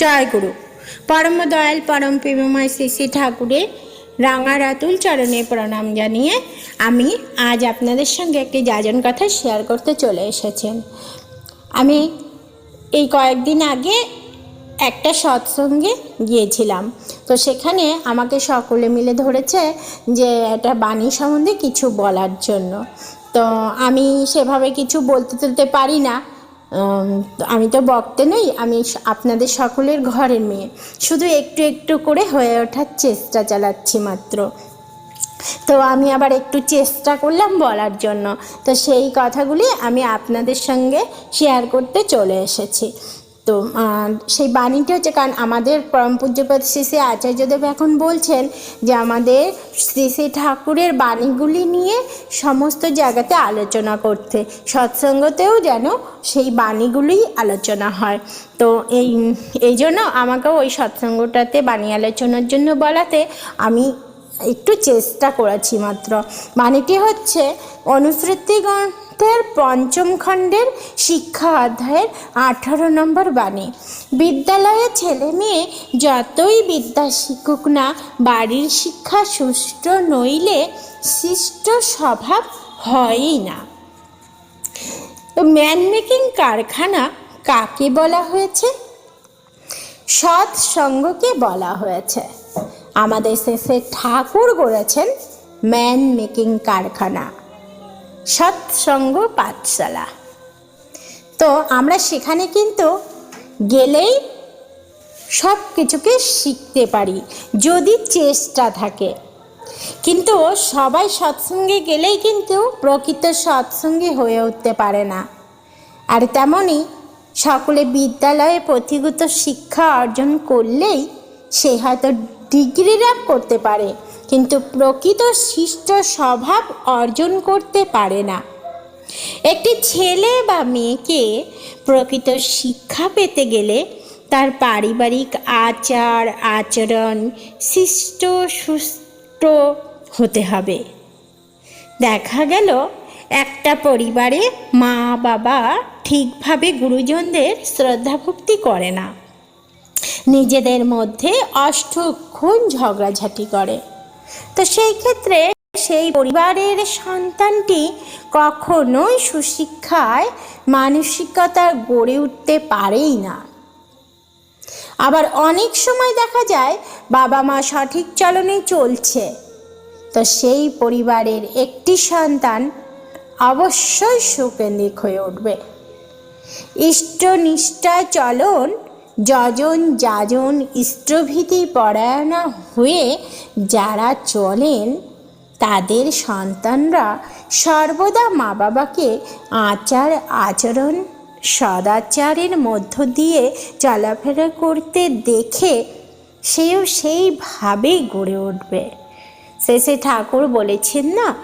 জয় গুরু। পরম দয়াল, পরম প্রেমময় শ্রী শ্রী ঠাকুরের রাঙা রাতুল চরণে প্রণাম জানিয়ে আমি আজ আপনাদের সঙ্গে একটি যাজন কথা শেয়ার করতে চলে এসেছেন আমি এই কয়েকদিন আগে একটা সৎসঙ্গে গিয়েছিলাম। তো সেখানে আমাকে সকলে মিলে ধরেছে যে একটা বাণী সম্বন্ধে কিছু বলার জন্য। তো আমি সেভাবে কিছু বলতে তুলতে পারি না। আমি তো বক্তে নই, আমি আপনাদের সকলের ঘরের মেয়ে। শুধু একটু একটু করে হয়ে ওঠার চেষ্টা চালাচ্ছি মাত্র। তো আমি আবার একটু চেষ্টা করলাম বলার জন্য। তো সেই কথাগুলি আমি আপনাদের সঙ্গে শেয়ার করতে চলে এসেছি। তো সেই বাণীটা হচ্ছে, কারণ আমাদের পরম পূজ্যপদ শ্রী শ্রী আচার্যদেব এখন বলছেন যে আমাদের শ্রী শ্রী ঠাকুরের বাণীগুলি নিয়ে সমস্ত জায়গাতে আলোচনা করতে, সৎসঙ্গতেও যেন সেই বাণীগুলিই আলোচনা হয়। তো এই এই জন্য আমাকেও ওই সৎসঙ্গটাতে বাণী আলোচনার জন্য বলাতে আমি একটু চেষ্টা করেছি মাত্র। মানেটি হচ্ছে, অনুসৃতি গ্রন্থের পঞ্চম খণ্ডের শিক্ষা অধ্যায়ের আঠারো নম্বর বাণী। বিদ্যালয়ে ছেলে মেয়ে যতই বিদ্যা শিখুক না, বাড়ির শিক্ষা সুষ্ঠু নইলে শিষ্ট স্বভাব হয়ই না। ম্যান মেকিং কারখানা কাকে বলা হয়েছে? সৎ সঙ্গকে বলা হয়েছে। আমাদের শেষে ঠাকুর গড়েছেন ম্যান মেকিং কারখানা, সৎসঙ্গ পাঠশালা। তো আমরা সেখানে কিন্তু গেলেই সব কিছুকে শিখতে পারি, যদি চেষ্টা থাকে। কিন্তু সবাই সৎসঙ্গে গেলেই কিন্তু প্রকৃত সৎসঙ্গী হয়ে উঠতে পারে না। আর তেমনই সকলে বিদ্যালয়ে পুঁথিগত শিক্ষা অর্জন করলেই সে হয়তো ডিগ্রি লাভ করতে পারে, কিন্তু প্রকৃত শিষ্ট স্বভাব অর্জন করতে পারে না। একটি ছেলে বা মেয়েকে প্রকৃত শিক্ষা পেতে গেলে তার পারিবারিক আচার, আচরণ শিষ্ট সুস্থ হতে হবে। দেখা গেল, একটা পরিবারে মা বাবা ঠিকভাবে গুরুজনদের শ্রদ্ধা ভক্তি করে না। নিজেদের মধ্যে অষ্টক্ষণ ঝগড়াঝাটি করে। তো সেই ক্ষেত্রে সেই পরিবারের সন্তানটি কখনোই সুশিক্ষায় মানসিকতা গড়ে উঠতে পারেই না। আবার অনেক সময় দেখা যায় বাবা মা সঠিক চলনে চলছে। তো সেই পরিবারের একটি সন্তান অবশ্যই সুকেন্দ্রিক হয়ে উঠবে। ইষ্ট নিষ্ঠা চলন যজন যাজন ইষ্টভীতি পরায়ণা হয়ে যারা চলেন, তাদের সন্তানরা সর্বদা মা বাবাকে আচার আচরণ, সদাচারের মধ্য দিয়ে চলাফেরা করতে দেখে সেও সেইভাবেই গড়ে উঠবে। শেষে ঠাকুর বলেছেন না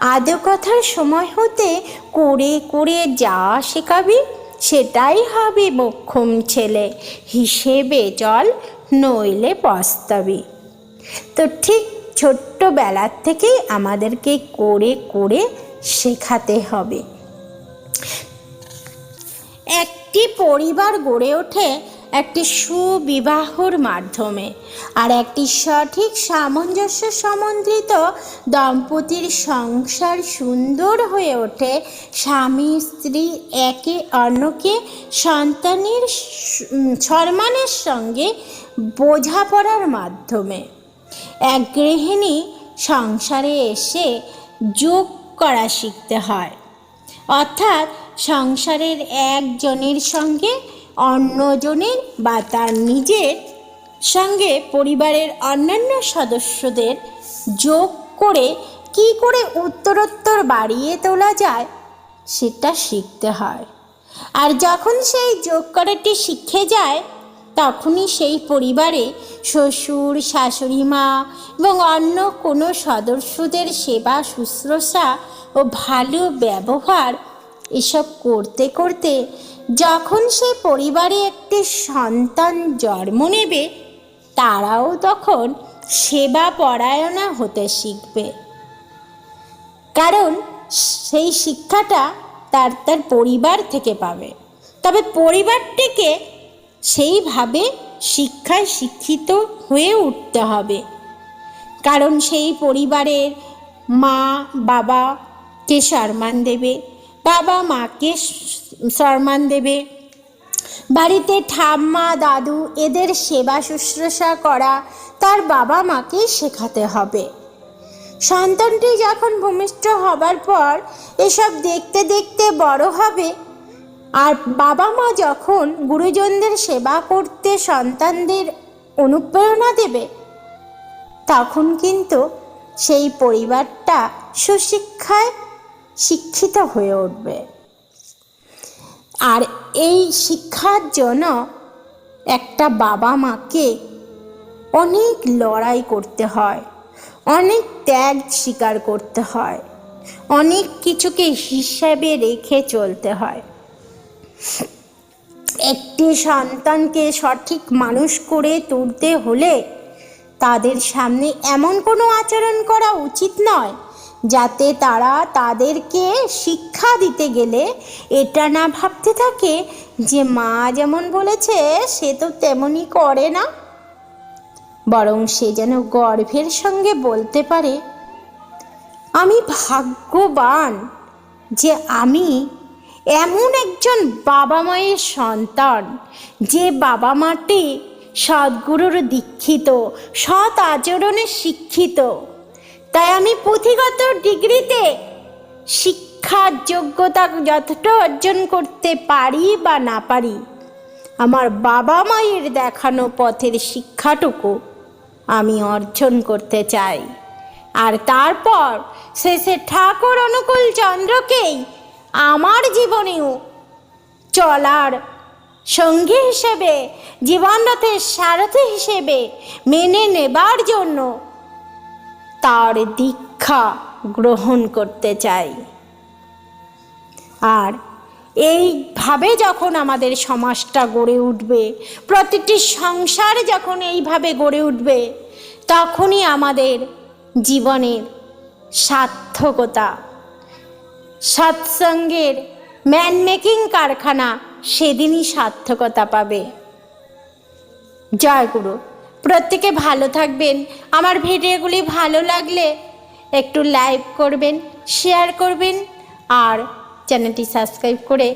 আদৌ কথার সময় হতে করে করে যা শেখাবি। সেটাই হবে মোক্ষম ছেলে। হিসেবে চল নইলে পস্তাবি। তো ঠিক ছোট্টবেলার থেকেই আমাদেরকে করে করে শেখাতে হবে। একটি পরিবার গড়ে ওঠে একটি সুবিবাহর মাধ্যমে আর একটি সঠিক সামঞ্জস্য সমন্বিত দম্পতির সংসার সুন্দর হয়ে ওঠে। স্বামী, স্ত্রী একে অন্যকে সন্তানের সম্মানের সঙ্গে বোঝাপড়ার মাধ্যমে। এক গৃহিণী সংসারে এসে যোগ করা শিখতে হয়। অর্থাৎ সংসারের একজনের সঙ্গে অন্যজনের বা তার নিজের সঙ্গে পরিবারের অন্যান্য সদস্যদের যোগ করে কি করে উত্তরোত্তর বাড়িয়ে তোলা যায়, সেটা শিখতে হয়। আর যখন সেই যোগ করাটি শিখে যায়, তখনই সেই পরিবারে শ্বশুর, শাশুড়ি মা এবং অন্য কোনো সদস্যদের সেবা, শুশ্রূষা ও ভালো ব্যবহার এসব করতে করতে যখন সে পরিবারে একটি সন্তান জন্ম নেবে, তারাও তখন সেবা পরায়ণা হতে শিখবে। কারণ সেই শিক্ষাটা তার তার পরিবার থেকে পাবে। তবে পরিবারটিকে সেইভাবে শিক্ষায় শিক্ষিত হয়ে উঠতে হবে। কারণ সেই পরিবারের মা বাবাকে সম্মান দেবে বাবা মাকে সম্মান দেবে। বাড়িতে ঠাম্মা, দাদু এদের সেবা শুশ্রূষা করা তার বাবা মাকে শেখাতে হবে। সন্তানটি যখন ভূমিষ্ঠ হবার পর এসব দেখতে দেখতে বড় হবে, আর বাবা মা যখন গুরুজনদের সেবা করতে সন্তানদের অনুপ্রেরণা দেবে, তখন কিন্তু সেই পরিবারটা সুশিক্ষায় শিক্ষিত হয়ে উঠবে। আর এই শিক্ষার জন্য একটা বাবা মাকে অনেক লড়াই করতে হয়, অনেক ত্যাগ স্বীকার করতে হয়, অনেক কিছুকে হিসাবে রেখে চলতে হয়। একটি সন্তানকে সঠিক মানুষ করে তুলতে হলে তাদের সামনে এমন কোনো আচরণ করা উচিত নয় যাতে তারা তাদেরকে শিক্ষা দিতে গেলে এটা না ভাবতে থাকে যে মা যেমন বলেছে, সে তো তেমনই করে না। বরং সে যেন গর্ভের সঙ্গে বলতে পারে, আমি ভাগ্যবান যে আমি এমন একজন বাবা মায়ের সন্তান, যে বাবা মাটি সদ্গুরুর দীক্ষিত, সৎ আচরণে শিক্ষিত। তাই আমি পুঁথিগত ডিগ্রিতে শিক্ষার যোগ্যতা যতটা অর্জন করতে পারি বা না পারি, আমার বাবা মায়ের দেখানো পথের শিক্ষাটুকু আমি অর্জন করতে চাই। আর তারপর শেষে ঠাকুর অনুকূল চন্দ্রকেই আমার জীবনেও চলার সঙ্গী হিসেবে, জীবনরথের সারথি হিসেবে মেনে নেবার জন্য তার দীক্ষা গ্রহণ করতে চাই। আর এইভাবে যখন আমাদের সমাজটা গড়ে উঠবে, প্রতিটি সংসার যখন এইভাবে গড়ে উঠবে, তখনই আমাদের জীবনের সার্থকতা, সৎসঙ্গের ম্যান মেকিং কারখানা সেদিনই সার্থকতা পাবে। জয় গুরু। প্রত্যেকে ভালো থাকবেন। আমার ভিডিওগুলি ভালো লাগলে একটু লাইক করবেন শেয়ার করবেন, আর চ্যানেলটি সাবস্ক্রাইব করে